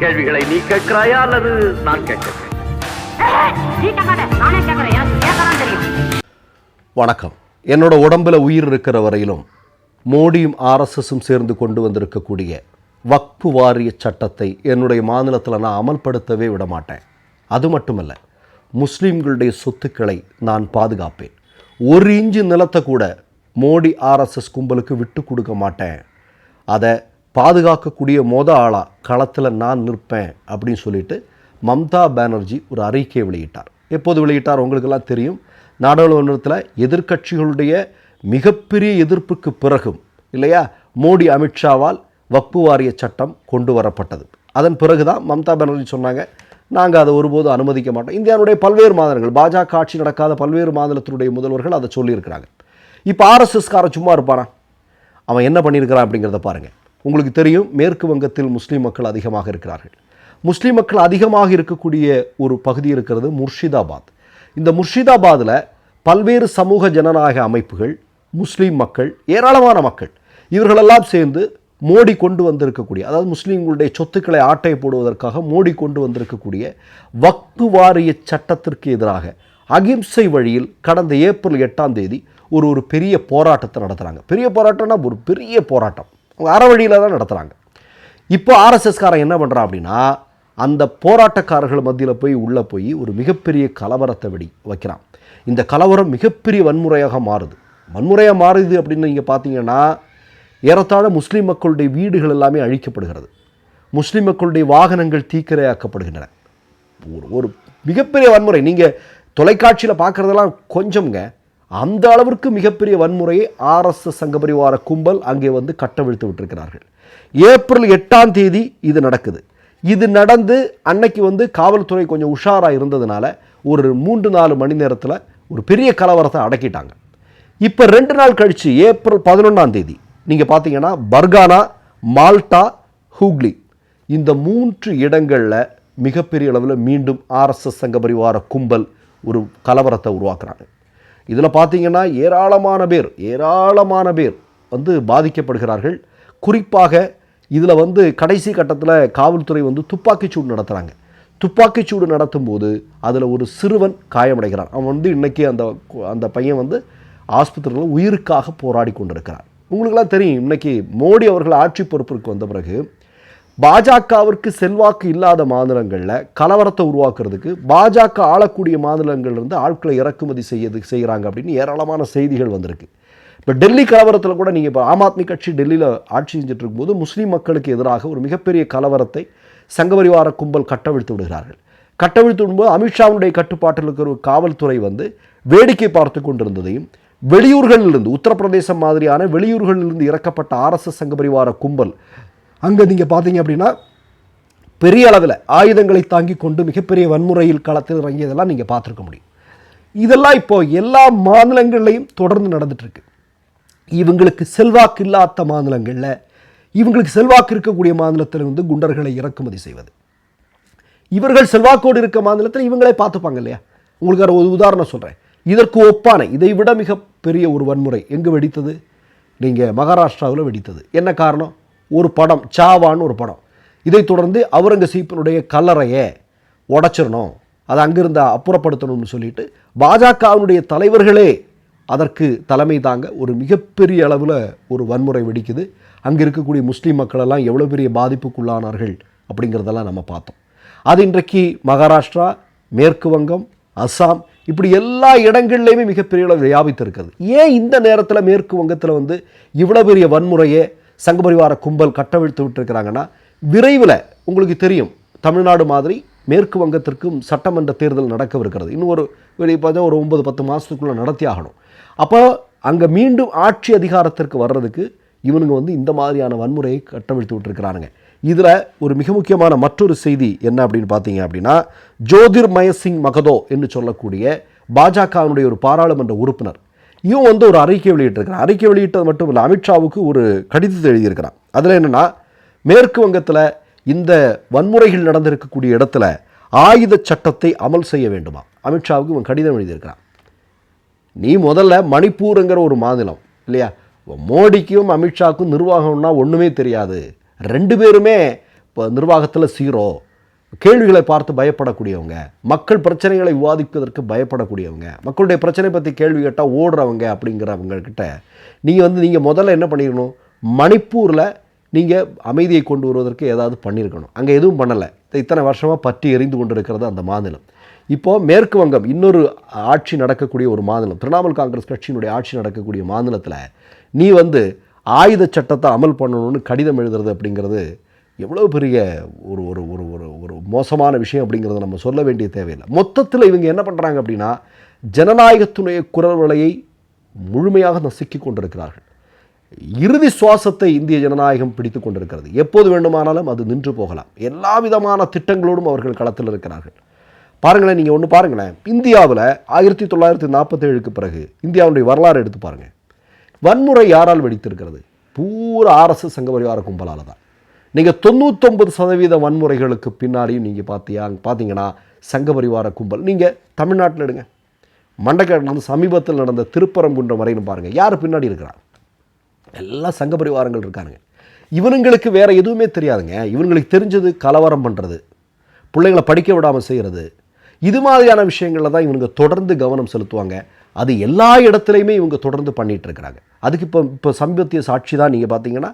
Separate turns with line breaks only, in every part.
கேள்விகளை நீ கேட்கிறாயா அல்லது நான் கேட்கிறேன்
வணக்கம். என்னோட உடம்புல உயிர் இருக்கிற வரையிலும் மோடியும் ஆர்எஸ்எஸும் சேர்ந்து கொண்டு வந்திருக்கக்கூடிய வக்பு வாரிய சட்டத்தை என்னுடைய மாநிலத்தில் நான் அமல்படுத்தவே விட மாட்டேன் அது மட்டுமல்ல முஸ்லீம்களுடைய சொத்துக்களை நான் பாதுகாப்பேன். ஒரு இன்ச்சு நிலத்தை கூட மோடி ஆர்எஸ்எஸ் கும்பலுக்கு விட்டு கொடுக்க மாட்டேன். அதை பாதுகாக்கக்கூடிய மோத ஆளாக களத்தில் நான் நிற்பேன் அப்படின்னு சொல்லிட்டு மம்தா பானர்ஜி ஒரு அறிக்கை வெளியிட்டார். எப்போது வெளியிட்டார்? உங்களுக்கெல்லாம் தெரியும். நாடாளுமன்றத்தில் எதிர்க்கட்சிகளுடைய மிகப்பெரிய எதிர்ப்புக்கு பிறகும் இல்லையா? மோடி அமித்ஷாவால் வக்பு வாரிய சட்டம் கொண்டு வரப்பட்டது. அதன் பிறகு தான் மம்தா பானர்ஜி சொன்னாங்க நாங்கள் அதை ஒருபோதும் அனுமதிக்க மாட்டோம். இந்தியாவுடைய பல்வேறு மாநிலங்கள் பாஜக ஆட்சி நடக்காத பல்வேறு மாநிலத்தினுடைய முதல்வர்கள் அதை சொல்லியிருக்கிறாங்க. இப்போ ஆர்எஸ்எஸ்காரன் சும்மா இருப்பானா? அவன் என்ன பண்ணியிருக்கிறான் அப்படிங்கிறத பாருங்கள் உங்களுக்கு தெரியும் மேற்கு வங்கத்தில் முஸ்லீம் மக்கள் அதிகமாக இருக்கிறார்கள். முஸ்லீம் மக்கள் அதிகமாக இருக்கக்கூடிய ஒரு பகுதி இருக்கிறது முர்ஷிதாபாத். இந்த முர்ஷிதாபாத்தில் பல்வேறு சமூக ஜனநாயக அமைப்புகள் முஸ்லீம் மக்கள் ஏராளமான மக்கள் இவர்களெல்லாம் சேர்ந்து மோடி கொண்டு வந்திருக்கக்கூடிய அதாவது முஸ்லீம்களுடைய சொத்துக்களை ஆட்டை போடுவதற்காக மோடி கொண்டு வந்திருக்கக்கூடிய வக்பு வாரிய சட்டத்திற்கு எதிராக அகிம்சை வழியில் கடந்த ஏப்ரல் எட்டாம் தேதி ஒரு ஒரு பெரிய போராட்டத்தை நடத்துகிறாங்க பெரிய போராட்டம்னா ஒரு பெரிய போராட்டம். அற வழியில் தான் நடத்துகிறாங்க இப்போ ஆர்எஸ்எஸ்காரன் என்ன பண்ணுறான் அப்படின்னா அந்த போராட்டக்காரர்கள் மத்தியில் போய் உள்ளே போய் ஒரு மிகப்பெரிய கலவரத்தை வெடி வைக்கிறான். இந்த கலவரம் மிகப்பெரிய வன்முறையாக மாறுது. வன்முறையாக மாறுது அப்படின்னு நீங்கள் பார்த்தீங்கன்னா ஏறத்தாழ முஸ்லீம் மக்களுடைய வீடுகள் எல்லாமே அழிக்கப்படுகிறது. முஸ்லீம் மக்களுடைய வாகனங்கள் தீக்கிரையாக்கப்படுகின்றன. ஒரு ஒரு மிகப்பெரிய வன்முறை. நீங்கள் தொலைக்காட்சியில் பார்க்குறதெல்லாம் கொஞ்சம்ங்க அந்த அளவிற்கு மிகப்பெரிய வன்முறையை ஆர்எஸ்எஸ் சங்க பரிவார கும்பல் அங்கே வந்து கட்டவிழ்த்து விட்டிருக்கிறார்கள். ஏப்ரல் எட்டாம் தேதி இது நடக்குது. இது நடந்து அன்னைக்கு வந்து காவல்துறை கொஞ்சம் உஷாராக இருந்ததுனால ஒரு மூன்று நாலு மணி நேரத்தில் ஒரு பெரிய கலவரத்தை அடக்கிட்டாங்க. இப்போ ரெண்டு நாள் கழித்து ஏப்ரல் பதினொன்றாம் தேதி நீங்கள் பார்த்தீங்கன்னா பர்கானா மால்டா ஹூக்லி இந்த மூன்று இடங்களில் மிகப்பெரிய அளவில் மீண்டும் ஆர்எஸ்எஸ் சங்க பரிவார கும்பல் ஒரு கலவரத்தை உருவாக்குறாங்க. இதில் பார்த்தீங்கன்னா ஏராளமான பேர் ஏராளமான பேர் வந்து பாதிக்கப்படுகிறார்கள். குறிப்பாக இதில் வந்து கடைசி கட்டத்தில் காவல்துறை வந்து துப்பாக்கிச்சூடு நடத்துகிறாங்க துப்பாக்கிச்சூடு நடத்தும்போது அதில் ஒரு சிறுவன் காயமடைகிறான். அவன் வந்து இன்றைக்கி அந்த அந்த பையன் வந்து ஆஸ்பத்திரியில் உயிருக்காக போராடி கொண்டிருக்கிறான். உங்களுக்கெல்லாம் தெரியும் இன்றைக்கி மோடி அவர்கள் ஆட்சி பொறுப்பிற்கு வந்த பிறகு பாஜகவிற்கு செல்வாக்கு இல்லாத மாநிலங்களில் கலவரத்தை உருவாக்குறதுக்கு பாஜக ஆளக்கூடிய மாநிலங்கள்லேருந்து ஆட்களை இறக்குமதி செய்யது செய்கிறாங்க அப்படின்னு ஏராளமான செய்திகள் வந்திருக்கு. இப்போ டெல்லி கலவரத்தில் கூட நீங்கள் இப்போ ஆம் ஆத்மி கட்சி டெல்லியில் ஆட்சி செஞ்சுட்டு இருக்கும்போது முஸ்லீம் மக்களுக்கு எதிராக ஒரு மிகப்பெரிய கலவரத்தை சங்கபரிவார கும்பல் கட்டவிழ்த்து விடுகிறார்கள். கட்டவிழ்த்து விடும்போது அமித்ஷாவுடைய கட்டுப்பாட்டில் இருக்கிற ஒரு காவல்துறை வந்து வேடிக்கை பார்த்து கொண்டிருந்ததையும் வெளியூர்களிலிருந்து உத்தரப்பிரதேசம் மாதிரியான வெளியூர்களிலிருந்து இறக்கப்பட்ட ஆர்எஸ்எஸ் சங்கபரிவார கும்பல் அங்கே நீங்கள் பார்த்தீங்க அப்படின்னா பெரிய அளவில் ஆயுதங்களை தாங்கி கொண்டு மிகப்பெரிய வன்முறையில் களத்தில் இறங்கியதெல்லாம் நீங்கள் பார்த்துருக்க முடியும். இதெல்லாம் இப்போ எல்லா மாநிலங்கள்லையும் தொடர்ந்து நடந்துகிட்ருக்கு இவங்களுக்கு செல்வாக்கு இல்லாத மாநிலங்களில் இவங்களுக்கு செல்வாக்கு இருக்கக்கூடிய மாநிலத்தில் வந்து குண்டர்களை இறக்குமதி செய்வது. இவர்கள் செல்வாக்கோடு இருக்க மாநிலத்தில் இவங்களே பார்த்துப்பாங்க இல்லையா? உங்களுக்கு ஒரு உதாரணம் சொல்கிறேன் இதற்கு ஒப்பான இதை விட மிக பெரிய ஒரு வன்முறை எங்கே வெடித்தது? நீங்கள் மகாராஷ்டிராவில் வெடித்தது. என்ன காரணம்? ஒரு படம் சாவான்னு ஒரு படம். இதைத் தொடர்ந்து அவுரங்கசீப்பினுடைய கல்லறையை உடைச்சிடணும். அதை அங்கிருந்து அப்புறப்படுத்தணும்னு சொல்லிட்டு பாஜகவினுடைய தலைவர்களே அதற்கு தலைமை தாங்க ஒரு மிகப்பெரிய அளவில் ஒரு வன்முறை வெடிக்குது. அங்கே இருக்கக்கூடிய முஸ்லீம் மக்களெல்லாம் எவ்வளோ பெரிய பாதிப்புக்குள்ளானார்கள் அப்படிங்கிறதெல்லாம் நம்ம பார்த்தோம். அது இன்றைக்கு மகாராஷ்டிரா மேற்கு வங்கம் அஸ்ஸாம் இப்படி எல்லா இடங்கள்லையுமே மிகப்பெரிய அளவு இருக்குது ஏன் இந்த நேரத்தில் மேற்கு வங்கத்தில் வந்து இவ்வளோ பெரிய வன்முறையை சங்கபரிவார கும்பல் கட்டவிழ்த்து விட்டுருக்கிறாங்கன்னா விரைவில் உங்களுக்கு தெரியும் தமிழ்நாடு மாதிரி மேற்கு வங்கத்திற்கும் சட்டமன்ற தேர்தல் நடக்கவிருக்கிறது. இன்னும் ஒரு வெளியே பார்த்தா ஒரு ஒன்பது பத்து மாதத்துக்குள்ளே நடத்தி ஆகணும். அப்போ அங்கே மீண்டும் ஆட்சி அதிகாரத்திற்கு வர்றதுக்கு இவனுங்க வந்து இந்த மாதிரியான வன்முறையை கட்டவிழ்த்து விட்டுருக்கிறானுங்க. இதில் ஒரு மிக முக்கியமான மற்றொரு செய்தி என்ன அப்படின்னு பார்த்தீங்க அப்படின்னா ஜோதிர்மய சிங் மகதோ என்று சொல்லக்கூடிய பாஜகவினுடைய ஒரு பாராளுமன்ற உறுப்பினர் இவன் வந்து ஒரு அறிக்கை வெளியிட்டிருக்கிறான். அறிக்கை வெளியிட்டது மட்டும் இல்லை அமித்ஷாவுக்கு ஒரு கடிதத்தை எழுதியிருக்கிறான். அதில் என்னென்னா மேற்கு வங்கத்தில் இந்த வன்முறைகள் நடந்திருக்கக்கூடிய இடத்துல ஆயுத சட்டத்தை அமல் செய்ய வேண்டுமா? அமித்ஷாவுக்கு இவன் கடிதம் எழுதியிருக்கிறான். நீ முதல்ல மணிப்பூருங்கிற ஒரு மாநிலம் இல்லையா? மோடிக்கும் அமித்ஷாவுக்கும் நிர்வாகம்னா ஒன்றுமே தெரியாது. ரெண்டு பேருமே இப்போ நிர்வாகத்தில் சீரோ கேள்விகளை பார்த்து பயப்படக்கூடியவங்க மக்கள் பிரச்சனைகளை விவாதிப்பதற்கு பயப்படக்கூடியவங்க மக்களுடைய பிரச்சனை பற்றி கேள்வி கேட்டால் ஓடுறவங்க அப்படிங்கிறவங்க கிட்ட நீங்கள் வந்து நீங்கள் முதல்ல என்ன பண்ணிடணும் மணிப்பூரில் நீங்கள் அமைதியை கொண்டு வருவதற்கு ஏதாவது பண்ணியிருக்கணும் அங்கே எதுவும் பண்ணலை. இத்தனை வருஷமாக பற்றி எரிந்து கொண்டிருக்கிறது அந்த மாநிலம். இப்போது மேற்கு வங்கம் இன்னொரு ஆட்சி நடக்கக்கூடிய ஒரு மாநிலம் திரிணாமுல் காங்கிரஸ் கட்சியினுடைய ஆட்சி நடக்கக்கூடிய மாநிலத்தில் நீ வந்து ஆயுத சட்டத்தை அமல் பண்ணணும்னு கடிதம் எழுதுறது அப்படிங்கிறது எவ்வளோ பெரிய ஒரு ஒரு ஒரு ஒரு ஒரு மோசமான விஷயம் அப்படிங்கிறத நம்ம சொல்ல வேண்டிய தேவையில்லை. மொத்தத்தில் இவங்க என்ன பண்ணுறாங்க அப்படின்னா ஜனநாயகத்துடைய குரல் வலையை முழுமையாக நசுக்கி கொண்டிருக்கிறார்கள். இறுதி சுவாசத்தை இந்திய ஜனநாயகம் பிடித்து கொண்டிருக்கிறது. எப்போது வேண்டுமானாலும் அது நின்று போகலாம். எல்லா விதமான திட்டங்களோடும் அவர்கள் களத்தில் இருக்கிறார்கள். பாருங்களேன் நீங்கள் ஒன்று பாருங்களேன். இந்தியாவில் ஆயிரத்தி தொள்ளாயிரத்தி நாற்பத்தேழுக்கு பிறகு இந்தியாவுடைய வரலாறு எடுத்து பாருங்கள் வன்முறை யாரால் வெடித்திருக்கிறது? பூரா ஆர்எஸ்எஸ் சங்க பரிவார கும்பலால் தான். நீங்கள் தொண்ணூத்தொம்பது சதவீத வன்முறைகளுக்கு பின்னாடியும் நீங்கள் பார்த்தியா பார்த்தீங்கன்னா சங்க பரிவார கும்பல். நீங்கள் தமிழ்நாட்டில் எடுங்க. மண்டக்க நடந்து சமீபத்தில் நடந்த திருப்பரங்குன்றம் வரையிலும் பாருங்கள் யார் பின்னாடி இருக்கிறா? எல்லாம் சங்க பரிவாரங்கள் இருக்கானுங்க. இவனுங்களுக்கு வேறு எதுவுமே தெரியாதுங்க. இவங்களுக்கு தெரிஞ்சது கலவரம் பண்ணுறது பிள்ளைங்களை படிக்க விடாமல் செய்கிறது இது மாதிரியான விஷயங்களில் தான் இவங்க தொடர்ந்து கவனம் செலுத்துவாங்க. அது எல்லா இடத்துலையுமே இவங்க தொடர்ந்து பண்ணிகிட்டு இருக்கிறாங்க. அதுக்கு இப்போ இப்போ சமீபத்திய சாட்சி தான் நீங்கள் பார்த்தீங்கன்னா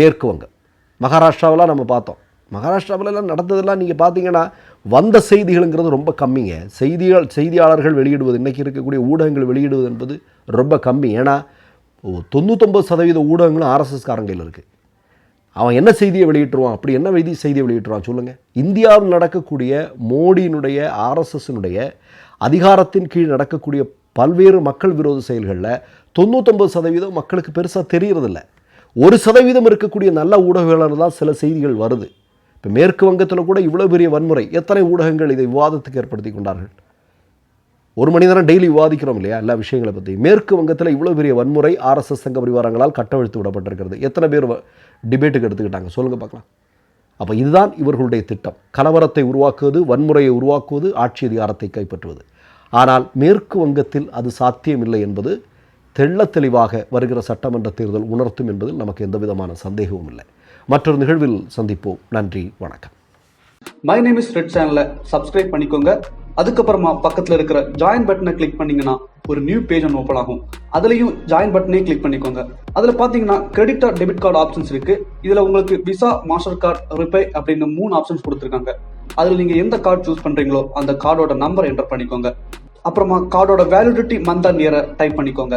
மேற்கு வங்கம். மகாராஷ்டிராவெலாம் நம்ம பார்த்தோம். மகாராஷ்டிராவிலலாம் நடந்ததெல்லாம் நீங்கள் பார்த்தீங்கன்னா வந்த செய்திகளுங்கிறது ரொம்ப கம்மிங்க. செய்திகள் செய்தியாளர்கள் வெளியிடுவது இன்றைக்கி இருக்கக்கூடிய ஊடகங்கள் வெளியிடுவது என்பது ரொம்ப கம்மி. ஏன்னா ஓ, தொண்ணூத்தொம்பது சதவீத ஊடகங்களும் ஆர்எஸ்எஸ் காரங்கையில் இருக்குது அவன் என்ன செய்தியை வெளியிட்டுருவான்? அப்படி என்ன செய்தி செய்தியை வெளியிட்டுருவான்? சொல்லுங்கள் இந்தியாவில் நடக்கக்கூடிய மோடியினுடைய ஆர்எஸ்எஸ்னுடைய அதிகாரத்தின் கீழ் நடக்கக்கூடிய பல்வேறு மக்கள் விரோத செயல்களில் தொண்ணூத்தொம்பது சதவீதம் மக்களுக்கு பெருசாக தெரியறதில்ல. ஒரு சதவீதம் இருக்கக்கூடிய நல்ல ஊடகங்களால் தான் சில செய்திகள் வருது. இப்போ மேற்கு வங்கத்தில் கூட இவ்வளோ பெரிய வன்முறை. எத்தனை ஊடகங்கள் இதை விவாதத்துக்கு ஏற்படுத்தி கொண்டார்கள்? ஒரு மணி நேரம் டெய்லி விவாதிக்கிறோம் இல்லையா? எல்லா விஷயங்களை பற்றி மேற்கு வங்கத்தில் இவ்வளோ பெரிய வன்முறை ஆர்எஸ்எஸ் சங்க பரிவாரங்களால் கட்டவிழ்த்து விடப்பட்டிருக்கிறது. எத்தனை பேர் டிபேட்டுக்கு எடுத்துக்கிட்டாங்க? சொல்லுங்கள் பார்க்கலாம். அப்போ இதுதான் இவர்களுடைய திட்டம். கலவரத்தை உருவாக்குவது வன்முறையை உருவாக்குவது ஆட்சி அதிகாரத்தை கைப்பற்றுவது. ஆனால் மேற்கு வங்கத்தில் அது சாத்தியமில்லை என்பது தெள்ள தெளிவாக வருகிற சட்டமன்ற தேர்தல் உணர்த்தும் என்பதில் நமக்கு எந்த விதமான சந்தேகமும் இல்லை. மற்றொரு நிகழ்வில் சந்திப்போம். நன்றி வணக்கம்.
மை நேம் இஸ் ரெட் சேனலை சப்ஸ்கிரைப் பண்ணிக்கோங்க. அதுக்கப்புறமா பக்கத்தில் இருக்கிற ஜாயின் பட்டனை கிளிக் பண்ணீங்கன்னா ஒரு நியூ பேஜ் ஒன்று ஓப்பன் ஆகும். அதுலேயும் ஜாயின் பட்டனே கிளிக் பண்ணிக்கோங்க. அதில் பார்த்தீங்கன்னா credit card debit card options இருக்கு. இதில் உங்களுக்கு விசா மாஸ்டர் கார்டு ரிப்பே அப்படின்னு மூணு ஆப்ஷன்ஸ் கொடுத்துருக்காங்க. அதில் நீங்கள் எந்த கார்டு சூஸ் பண்ணுறீங்களோ அந்த கார்டோட நம்பர் என்டர் பண்ணிக்கோங்க. அப்புறமா கார்டோட வேலிடிட்டி மந்த் அண்ட் இயரை டைப் பண்ணிக்கோங்க.